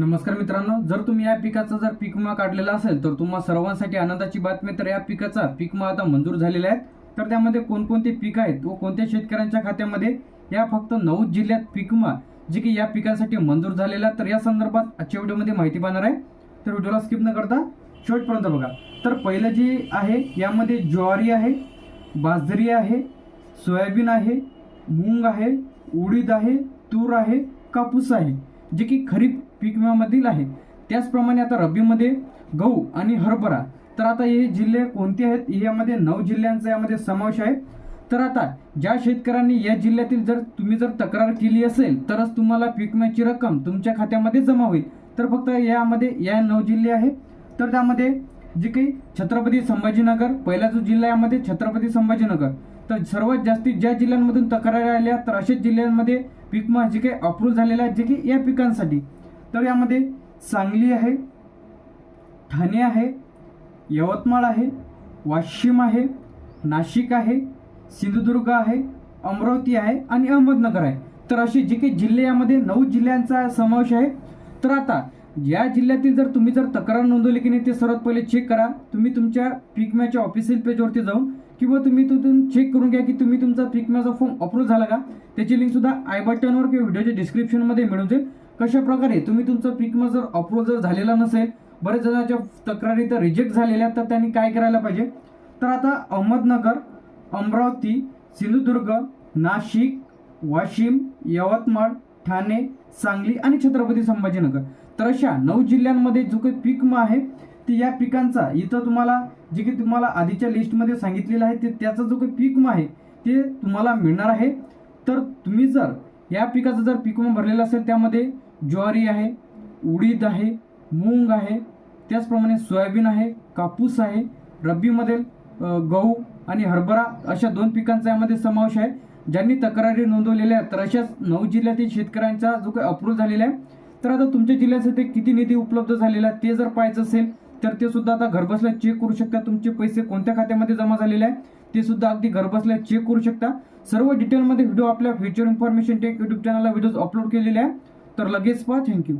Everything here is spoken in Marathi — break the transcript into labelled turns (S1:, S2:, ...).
S1: नमस्कार मित्रांनो जर तुम्ही या पिकाचा जर पीक विमा काढलेला असेल तर तुम्हा सर्वांसाठी आनंदाची बातमी तर या पिकाचा. पीक विमा आता मंजूर झालेला आहे तर त्यामध्ये कोणकोणते पीक आहेत व कोणत्या शेतकऱ्यांच्या खात्यामध्ये? या फक्त नऊ जिल्ह्यात पीक विमा जे की या पिकांसाठी मंजूर झालेला आहे, तर या संदर्भात आजच्या व्हिडिओमध्ये माहिती पाहणार आहे. तर व्हिडिओला स्किप न करता शेवटपर्यंत बघा. तर पहिलं जे आहे यामध्ये ज्वारी आहे बाजरी आहे सोयाबीन आहे मूंग आहे उडीद आहे तूर आहे कापूस आहे. जे की खरीप पीक विम्यामधील आहे. त्याचप्रमाणे आता रब्बीमध्ये गहू आणि हरभरा. तर आता हे जिल्हे कोणते आहेत? यामध्ये नऊ जिल्ह्यांचा यामध्ये समावेश आहे. तर आता ज्या शेतकऱ्यांनी या जिल्ह्यातील जर तुम्ही जर तक्रार केली असेल तरच तुम्हाला पीक विम्याची रक्कम तुमच्या खात्यामध्ये जमा होईल. तर फक्त यामध्ये या नऊ जिल्हे आहेत. तर त्यामध्ये जे काही छत्रपती संभाजीनगर पहिला जो जिल्हा यामध्ये छत्रपती संभाजीनगर. तर सर्वात जास्तीत ज्या जिल्ह्यांमधून तक्रारी आल्या तर अशाच जिल्ह्यांमध्ये पीक जे काही अप्रूव्ह झालेलं आहे जे की या पिकांसाठी. तर यामध्ये सांगली आहे ठाणे आहे यवतमाळ आहे वाशिम आहे नाशिक आहे सिंधुदुर्ग आहे अमरावती आहे आणि अहमदनगर आहे. तर असे जे काही जिल्हे यामध्ये नऊ जिल्ह्यांचा समावेश आहे. तर आता या जिल्ह्यातील जर तुम्ही जर तक्रार नोंदवली की नाही ते सर्वात पहिले चेक करा. तुम्ही तुमच्या पीक विम्याच्या ऑफिशियल पेजवरती जाऊन किंवा तुम्ही तिथून चेक करून घ्या की तुम्ही तुमचा पीक विम्याचा फॉर्म अप्रूव्ह झाला का? त्याची लिंक सुद्धा आय बटनवर किंवा व्हिडिओच्या डिस्क्रिप्शनमध्ये मिळून जाईल. कशा प्रकारे तुम्ही तुमचा पीक विमा जर अप्रूव्ह जर झालेला नसेल बरेच जणांच्या तक्रारी तर रिजेक्ट झालेल्या तर त्यांनी काय करायला पाहिजे? तर आता अहमदनगर अमरावती सिंधुदुर्ग नाशिक वाशिम यवतमाळ ठाणे सांगली आणि छत्रपती संभाजीनगर. तर अशा नऊ जिल्ह्यांमध्ये जो काही पीक आहे ते या पिकांचा इथं तुम्हाला जे की तुम्हाला आधीच्या लिस्टमध्ये सांगितलेलं आहे ते त्याचा जो काही पीक आहे ते तुम्हाला मिळणार आहे. तर तुम्ही जर या पिकाचा जर पीक विमा भरलेला असेल त्यामध्ये ज्वारी आहे उडीद आहे मूंग आहे त्याचप्रमाणे सोयाबीन आहे कापूस आहे रब्बीमध्ये गहू आणि हरभरा अशा दोन पिकांचा यामध्ये समावेश आहे. ज्यांनी तक्रारी नोंदवलेल्या आहेत तर अशाच नऊ जिल्ह्यातील शेतकऱ्यांचा जो काही अप्रूव्ह झालेला आहे तर आता तुमच्या जिल्ह्यासाठी किती निधी उपलब्ध झालेला आहे ते जर पाहायचं असेल तर ते सुद्धा आता घरबसल्या चेक करू शकता. तुमचे पैसे कोणत्या खात्यामध्ये जमा झालेले आहे ते सुद्धा अगदी घरबसल्या चेक करू शकता. सर्व डिटेलमध्ये व्हिडिओ आपल्या फ्युचर इन्फॉर्मेशन टेक युट्यूब चॅनलला व्हिडिओज अपलोड केलेले आहे. तर लगेच पहा. थँक्यू